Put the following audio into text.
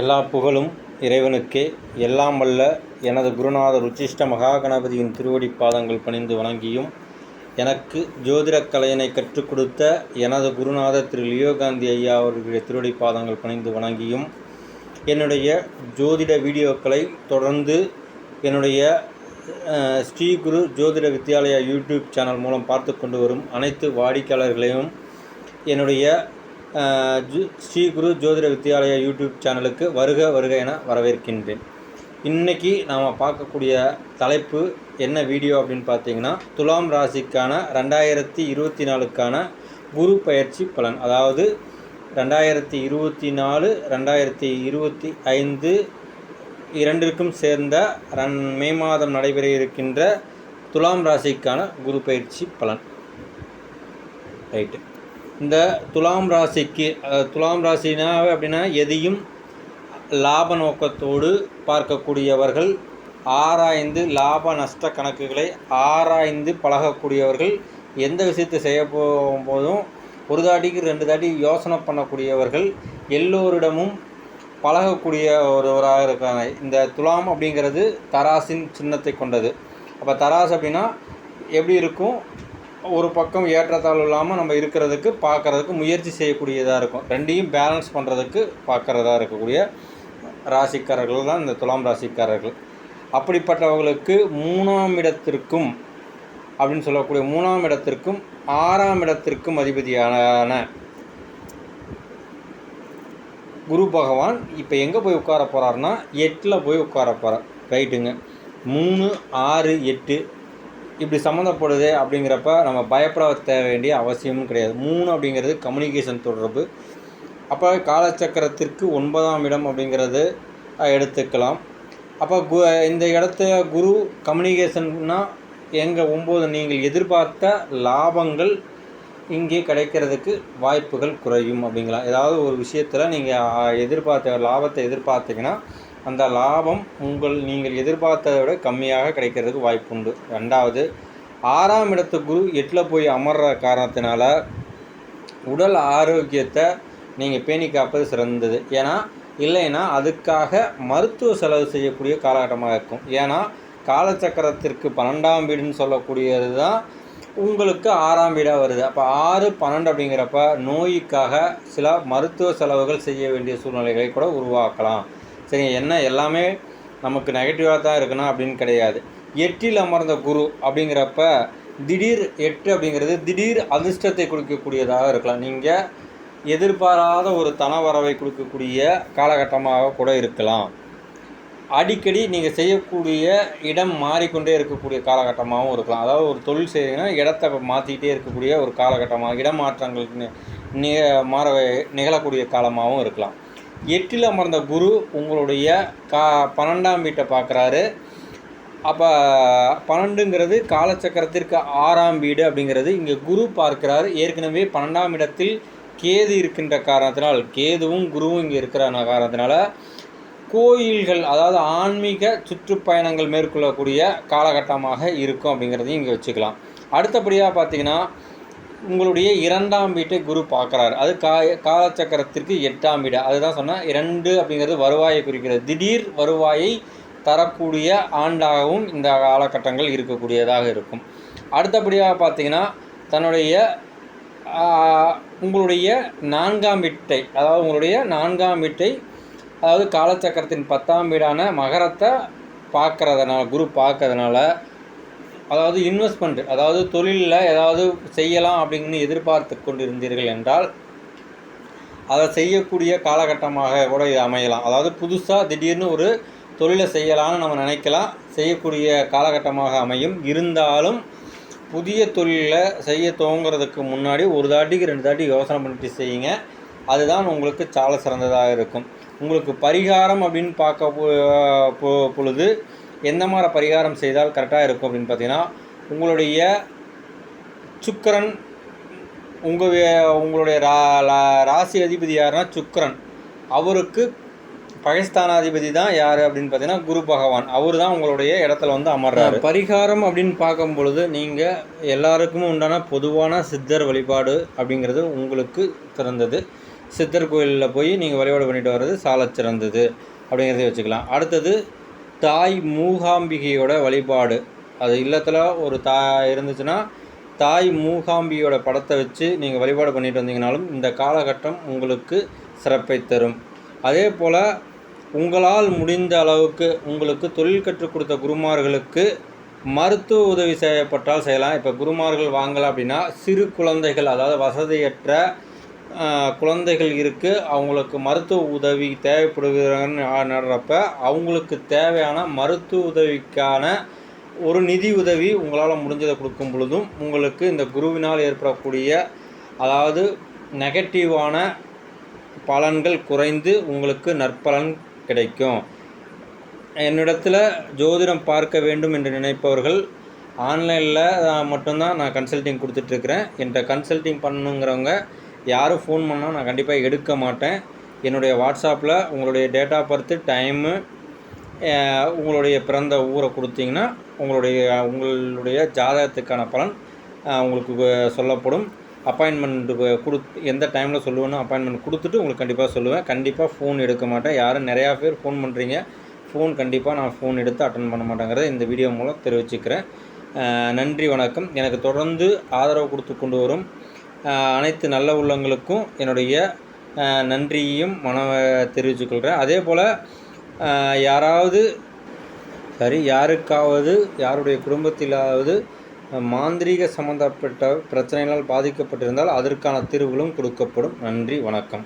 எல்லா புகழும் இறைவனுக்கே. எல்லாம் வல்ல எனது குருநாதர் உச்சிஷ்ட மகா கணபதியின் திருவடி பாதங்கள் பணிந்து வணங்கியும் எனக்கு ஜோதிடக் கலையினை கற்றுக் கொடுத்த எனது குருநாதர் திரு லியோகாந்தி ஐயா அவர்களுடைய திருவடி பாதங்கள் பணிந்து வணங்கியும் என்னுடைய ஜோதிட வீடியோக்களை தொடர்ந்து என்னுடைய ஸ்ரீ குரு ஜோதிட வித்யாலயா யூடியூப் சேனல் மூலம் பார்த்து கொண்டு வரும் அனைத்து வாடிக்கையாளர்களையும் என்னுடைய ஸ்ரீ குரு ஜோதிட வித்யாலயா யூடியூப் சேனலுக்கு வருக வருக என வரவேற்கின்றேன். இன்றைக்கி நாம் பார்க்கக்கூடிய தலைப்பு என்ன வீடியோ அப்படின்னு பார்த்தீங்கன்னா துலாம் ராசிக்கான ரெண்டாயிரத்தி இருபத்தி நாலுக்கான குரு பயிற்சி பலன். அதாவது ரெண்டாயிரத்தி இருபத்தி நாலு ரெண்டாயிரத்தி இருபத்தி ஐந்து இரண்டிற்கும் சேர்ந்த ரன் மே மாதம் நடைபெற இருக்கின்ற துலாம் ராசிக்கான குரு பயிற்சி பலன். ரைட்டு. இந்த துலாம் ராசிக்கு துலாம் ராசினாவே அப்படின்னா எதையும் லாப நோக்கத்தோடு பார்க்கக்கூடியவர்கள் ஆராய்ந்து லாப நஷ்ட கணக்குகளை ஆராய்ந்து பழகக்கூடியவர்கள் எந்த விஷயத்தை செய்ய போகும்போதும் ஒரு தாட்டிக்கு ரெண்டு தாட்டி யோசனை பண்ணக்கூடியவர்கள் எல்லோரிடமும் பழகக்கூடிய ஒருவராக இருக்காங்க. இந்த துலாம் அப்படிங்கிறது தராசின் சின்னத்தை கொண்டது. அப்போ தராசு அப்படின்னா எப்படி இருக்கும்? ஒரு பக்கம் ஏற்றத்தாழ்வு இல்லாமல் நம்ம இருக்கிறதுக்கு பார்க்கறதுக்கு முயற்சி செய்யக்கூடியதாக இருக்கும். ரெண்டையும் பேலன்ஸ் பண்ணுறதுக்கு பார்க்குறதா இருக்கக்கூடிய ராசிக்காரர்கள் தான் இந்த துலாம் ராசிக்காரர்கள். அப்படிப்பட்டவர்களுக்கு மூணாம் இடத்திற்கும் அப்படின்னு சொல்லக்கூடிய மூணாம் இடத்திற்கும் ஆறாம் இடத்திற்கும் அதிபதியான குரு பகவான் இப்போ எங்கே போய் உட்கார போகிறாருன்னா எட்டில் போய் உட்கார போகிறார் ரைட்டுங்க மூணு ஆறு எட்டு இப்படி சம்மந்தப்படுது அப்படிங்கிறப்ப நம்ம பயப்பட தேவை வேண்டிய அவசியமும் கிடையாது. மூணு அப்படிங்கிறது கம்யூனிகேஷன் தொடர்பு. அப்போ காலச்சக்கரத்திற்கு ஒன்பதாம் இடம் அப்படிங்கிறது எடுத்துக்கலாம். அப்போ கு இந்த இடத்த குரு கம்யூனிகேஷன்னா எங்கள் ஒம்பது நீங்கள் எதிர்பார்த்த லாபங்கள் இங்கே கிடைக்கிறதுக்கு வாய்ப்புகள் குறையும் அப்படிங்களா? ஏதாவது ஒரு விஷயத்தில் நீங்கள் எதிர்பார்த்த லாபத்தை எதிர்பார்த்தீங்கன்னா அந்த லாபம் உங்கள் நீங்கள் எதிர்பார்த்ததை விட கம்மியாக கிடைக்கிறதுக்கு வாய்ப்பு உண்டு ரெண்டாவது ஆறாம் இடத்து குரு எட்டில் போய் அமர்ற காரணத்தினால உடல் ஆரோக்கியத்தை நீங்கள் பேணி காப்பது சிறந்தது. ஏன்னா இல்லைன்னா அதுக்காக மருத்துவ செலவு செய்யக்கூடிய காலகட்டமாக இருக்கும். ஏன்னா காலச்சக்கரத்திற்கு பன்னெண்டாம் வீடுன்னு சொல்லக்கூடியது தான் உங்களுக்கு ஆறாம் வீடாக வருது. அப்போ ஆறு பன்னெண்டு அப்படிங்கிறப்ப நோய்க்காக சில மருத்துவ செலவுகள் செய்ய வேண்டிய சூழ்நிலைகளை கூட உருவாக்கலாம். சரி என்ன எல்லாமே நமக்கு நெகட்டிவாக தான் இருக்கணும் அப்படின்னு கிடையாது. எட்டில் அமர்ந்த குரு அப்படிங்கிறப்ப திடீர் எட்டு அப்படிங்கிறது திடீர் அதிர்ஷ்டத்தை கொடுக்கக்கூடியதாக இருக்கலாம். நீங்கள் எதிர்பாராத ஒரு தனவரவை கொடுக்கக்கூடிய காலகட்டமாக கூட இருக்கலாம். அடிக்கடி நீங்கள் செய்யக்கூடிய இடம் மாறிக்கொண்டே இருக்கக்கூடிய காலகட்டமாகவும் இருக்கலாம். அதாவது ஒரு தொழில் செய்கிறீங்கன்னா இடத்தை மாற்றிக்கிட்டே இருக்கக்கூடிய ஒரு காலகட்டமாக இடமாற்றங்கள் நிக நி மாற நிகழக்கூடிய காலமாகவும் இருக்கலாம். எட்டில் அமர்ந்த குரு உங்களுடைய கா பன்னெண்டாம் வீட்டை பார்க்குறாரு. அப்போ பன்னெண்டுங்கிறது காலச்சக்கரத்திற்கு ஆறாம் வீடு அப்படிங்கிறது இங்கே குரு பார்க்கிறாரு. ஏற்கனவே பன்னெண்டாம் இடத்தில் கேது இருக்கின்ற காரணத்தினால் கேதுவும் குருவும் இங்கே இருக்கிற காரணத்தினால கோயில்கள் அதாவது ஆன்மீக சுற்றுப்பயணங்கள் மேற்கொள்ளக்கூடிய காலகட்டமாக இருக்கும் அப்படிங்கிறதையும் இங்கே வச்சுக்கலாம். அடுத்தபடியாக பார்த்தீங்கன்னா உங்களுடைய இரண்டாம் வீட்டை குரு பார்க்குறாரு. அது கா காலச்சக்கரத்திற்கு எட்டாம் வீடு. அதுதான் சொன்னேன் இரண்டு அப்படிங்கிறது வருவாயை குறிக்கிறது. திடீர் வருவாயை தரக்கூடிய ஆண்டாகவும் இந்த காலகட்டங்கள் இருக்கக்கூடியதாக இருக்கும். அடுத்தபடியாக பார்த்தீங்கன்னா தன்னுடைய உங்களுடைய நான்காம் வீட்டை அதாவது உங்களுடைய நான்காம் வீட்டை அதாவது காலச்சக்கரத்தின் பத்தாம் வீடான மகரத்தை பார்க்கறதுனால குரு பார்க்கறதுனால அதாவது இன்வெஸ்ட்மெண்ட் அதாவது தொழிலில் ஏதாவது செய்யலாம் அப்படின்னு எதிர்பார்த்து கொண்டிருந்தீர்கள் என்றால் அதை செய்யக்கூடிய காலகட்டமாக கூட இது அமையலாம். அதாவது புதுசாக திடீர்னு ஒரு தொழிலை செய்யலாம்னு நம்ம நினைக்கலாம். செய்யக்கூடிய காலகட்டமாக அமையும். இருந்தாலும் புதிய தொழிலில் செய்ய துவங்குறதுக்கு முன்னாடி ஒரு தாட்டிக்கு ரெண்டு தாட்டி யோசனை பண்ணிட்டு செய்யுங்க. அதுதான் உங்களுக்கு சால சிறந்ததாக இருக்கும். உங்களுக்கு பரிகாரம் அப்படின்னு பார்க்க பொழுது எந்த மாதிரி பரிகாரம் செய்தால் கரெக்டாக இருக்கும் அப்படின்னு பார்த்தீங்கன்னா உங்களுடைய சுக்கரன் உங்கள் உங்களுடைய ரா ராசி அதிபதி யாருன்னா சுக்கரன். அவருக்கு பகைஸ்தானாதிபதி தான் யார் அப்படின்னு பார்த்தீங்கன்னா குரு பகவான். அவர் தான் உங்களுடைய இடத்துல வந்து அமர்றாரு. பரிகாரம் அப்படின்னு பார்க்கும் பொழுது நீங்கள் எல்லாருக்கும் உண்டான பொதுவான சித்தர் வழிபாடு அப்படிங்கிறது உங்களுக்கு சிறந்தது. சித்தர் கோயிலில் போய் நீங்கள் வழிபாடு பண்ணிட்டு வர்றது சால சிறந்தது அப்படிங்கிறத வச்சுக்கலாம். அடுத்தது தாய் மூகாம்பிகையோட வழிபாடு. அது இல்லத்தில் ஒரு தா இருந்துச்சுன்னா தாய் மூகாம்பியோட படத்தை வச்சு நீங்கள் வழிபாடு பண்ணிட்டு வந்தீங்கனாலும் இந்த காலகட்டம் உங்களுக்கு சிறப்பை தரும். அதே போல் உங்களால் முடிந்த அளவுக்கு உங்களுக்கு தொழில் கற்றுக் கொடுத்த குருமார்களுக்கு மருத்துவ உதவி செய்யப்பட்டால் செய்யலாம். இப்போ குருமார்கள் வாங்கலாம் அப்படின்னா சிறு குழந்தைகள் அதாவது வசதியற்ற குழந்தைகள் இருக்குது அவங்களுக்கு மருத்துவ உதவி தேவைப்படுகிறாங்கன்னு நடுறப்ப அவங்களுக்கு தேவையான மருத்துவ உதவிக்கான ஒரு நிதி உதவி உங்களால் முடிஞ்சதை கொடுக்கும் பொழுதும் உங்களுக்கு இந்த குருவினால் ஏற்படக்கூடிய அதாவது நெகட்டிவான பலன்கள் குறைந்து உங்களுக்கு நற்பலன் கிடைக்கும். என்னிடத்தில் ஜோதிடம் பார்க்க வேண்டும் என்று நினைப்பவர்கள் ஆன்லைனில் மட்டும்தான் நான் கன்சல்டிங் கொடுத்துட்ருக்குறேன் என்கிட்ட கன்சல்டிங் பண்ணுங்கிறவங்க யாரும் ஃபோன் பண்ணால் நான் கண்டிப்பாக எடுக்க மாட்டேன். என்னுடைய வாட்ஸ்அப்பில் உங்களுடைய டேட் ஆஃப் பர்த்து டைமு உங்களுடைய பிறந்த ஊரை கொடுத்தீங்கன்னா உங்களுடைய உங்களுடைய ஜாதகத்துக்கான பலன் உங்களுக்கு சொல்லப்படும். அப்பாயின்மெண்ட் கொடுத்து எந்த டைமில் சொல்லுவேன்னு அப்பாயின்மெண்ட் கொடுத்துட்டு உங்களுக்கு கண்டிப்பாக சொல்லுவேன். கண்டிப்பாக ஃபோன் எடுக்க மாட்டேன். யாரும் நிறையா பேர் ஃபோன் பண்ணுறீங்க ஃபோன் கண்டிப்பாக நான் ஃபோன் எடுத்து அட்டன் பண்ண மாட்டேங்கிறத இந்த வீடியோ மூலம் தெரிவிச்சுக்கிறேன். நன்றி வணக்கம். எனக்கு தொடர்ந்து ஆதரவு கொடுத்து கொண்டு வரும் அனைத்து நல்ல உள்ளங்களுக்கும் என்னுடைய நன்றியையும் மன தெரிவித்துக்கொள்கிறேன். அதே போல் யாராவது சரி யாருக்காவது யாருடைய குடும்பத்திலாவது மாந்திரீக சம்பந்தப்பட்ட பிரச்சனைகளால் பாதிக்கப்பட்டிருந்தால் அதற்கான தீர்வுகளும் கொடுக்கப்படும். நன்றி வணக்கம்.